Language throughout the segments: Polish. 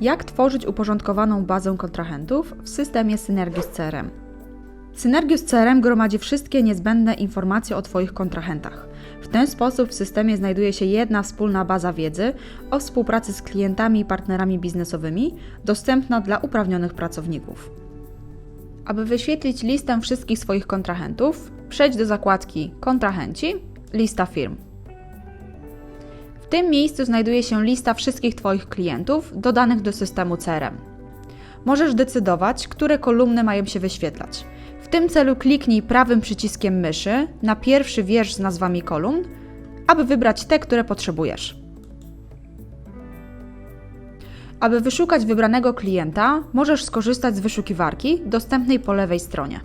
Jak tworzyć uporządkowaną bazę kontrahentów w systemie Synergius CRM? Synergius CRM gromadzi wszystkie niezbędne informacje o Twoich kontrahentach. W ten sposób w systemie znajduje się jedna wspólna baza wiedzy o współpracy z klientami i partnerami biznesowymi, dostępna dla uprawnionych pracowników. Aby wyświetlić listę wszystkich swoich kontrahentów, przejdź do zakładki Kontrahenci, lista firm. Tym miejscu znajduje się lista wszystkich Twoich klientów dodanych do systemu CRM. Możesz decydować, które kolumny mają się wyświetlać. W tym celu kliknij prawym przyciskiem myszy na pierwszy wiersz z nazwami kolumn, aby wybrać te, które potrzebujesz. Aby wyszukać wybranego klienta, możesz skorzystać z wyszukiwarki dostępnej po lewej stronie.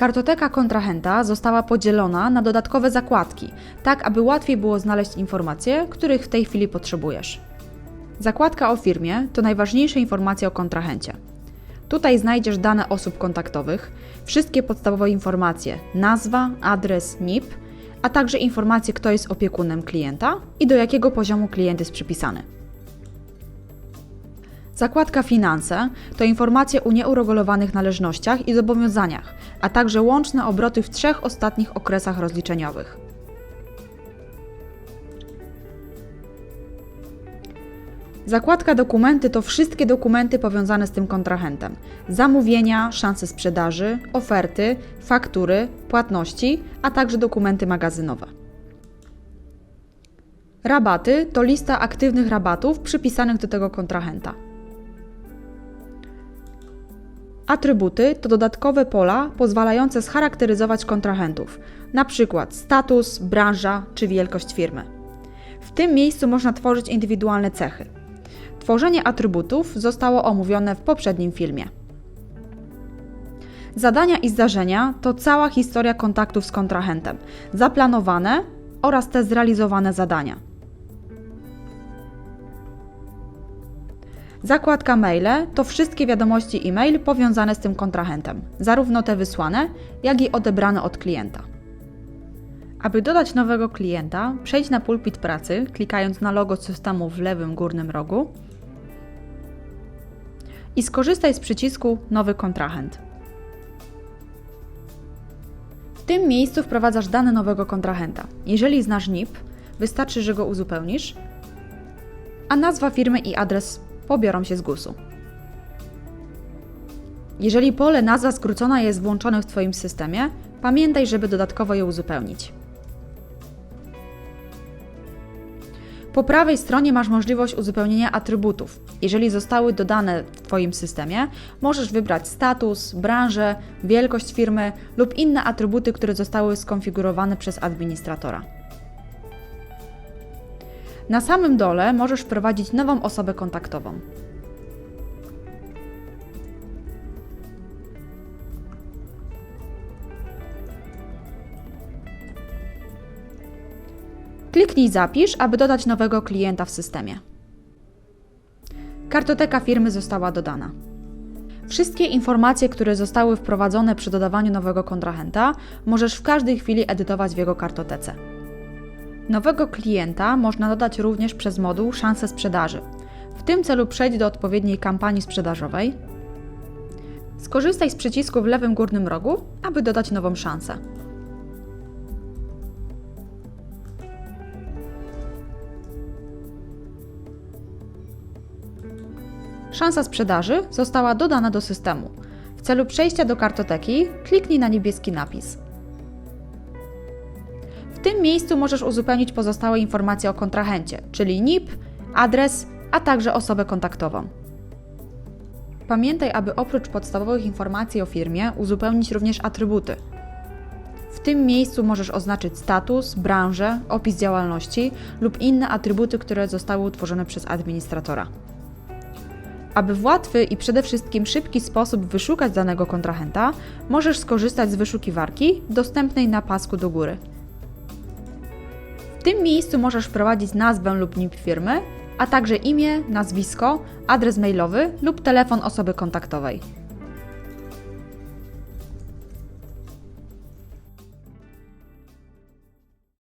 Kartoteka kontrahenta została podzielona na dodatkowe zakładki, tak aby łatwiej było znaleźć informacje, których w tej chwili potrzebujesz. Zakładka o firmie to najważniejsze informacje o kontrahencie. Tutaj znajdziesz dane osób kontaktowych, wszystkie podstawowe informacje: nazwa, adres, NIP, a także informacje, kto jest opiekunem klienta i do jakiego poziomu klient jest przypisany. Zakładka Finanse to informacje o nieuregulowanych należnościach i zobowiązaniach, a także łączne obroty w trzech ostatnich okresach rozliczeniowych. Zakładka Dokumenty to wszystkie dokumenty powiązane z tym kontrahentem: zamówienia, szanse sprzedaży, oferty, faktury, płatności, a także dokumenty magazynowe. Rabaty to lista aktywnych rabatów przypisanych do tego kontrahenta. Atrybuty to dodatkowe pola pozwalające scharakteryzować kontrahentów, np. status, branża czy wielkość firmy. W tym miejscu można tworzyć indywidualne cechy. Tworzenie atrybutów zostało omówione w poprzednim filmie. Zadania i zdarzenia to cała historia kontaktów z kontrahentem, zaplanowane oraz te zrealizowane zadania. Zakładka maile to wszystkie wiadomości e-mail powiązane z tym kontrahentem, zarówno te wysłane, jak i odebrane od klienta. Aby dodać nowego klienta, przejdź na pulpit pracy, klikając na logo systemu w lewym górnym rogu i skorzystaj z przycisku Nowy kontrahent. W tym miejscu wprowadzasz dane nowego kontrahenta. Jeżeli znasz NIP, wystarczy, że go uzupełnisz, a nazwa firmy i adres pobiorą się z GUS-u. Jeżeli pole nazwa skrócona jest włączone w Twoim systemie, pamiętaj, żeby dodatkowo je uzupełnić. Po prawej stronie masz możliwość uzupełnienia atrybutów. Jeżeli zostały dodane w Twoim systemie, możesz wybrać status, branżę, wielkość firmy lub inne atrybuty, które zostały skonfigurowane przez administratora. Na samym dole możesz wprowadzić nową osobę kontaktową. Kliknij Zapisz, aby dodać nowego klienta w systemie. Kartoteka firmy została dodana. Wszystkie informacje, które zostały wprowadzone przy dodawaniu nowego kontrahenta, możesz w każdej chwili edytować w jego kartotece. Nowego klienta można dodać również przez moduł Szanse sprzedaży. W tym celu przejdź do odpowiedniej kampanii sprzedażowej. Skorzystaj z przycisku w lewym górnym rogu, aby dodać nową szansę. Szansa sprzedaży została dodana do systemu. W celu przejścia do kartoteki kliknij na niebieski napis. Tym miejscu możesz uzupełnić pozostałe informacje o kontrahencie, czyli NIP, adres, a także osobę kontaktową. Pamiętaj, aby oprócz podstawowych informacji o firmie uzupełnić również atrybuty. W tym miejscu możesz oznaczyć status, branżę, opis działalności lub inne atrybuty, które zostały utworzone przez administratora. Aby w łatwy i przede wszystkim szybki sposób wyszukać danego kontrahenta, możesz skorzystać z wyszukiwarki dostępnej na pasku do góry. W tym miejscu możesz wprowadzić nazwę lub NIP firmy, a także imię, nazwisko, adres mailowy lub telefon osoby kontaktowej.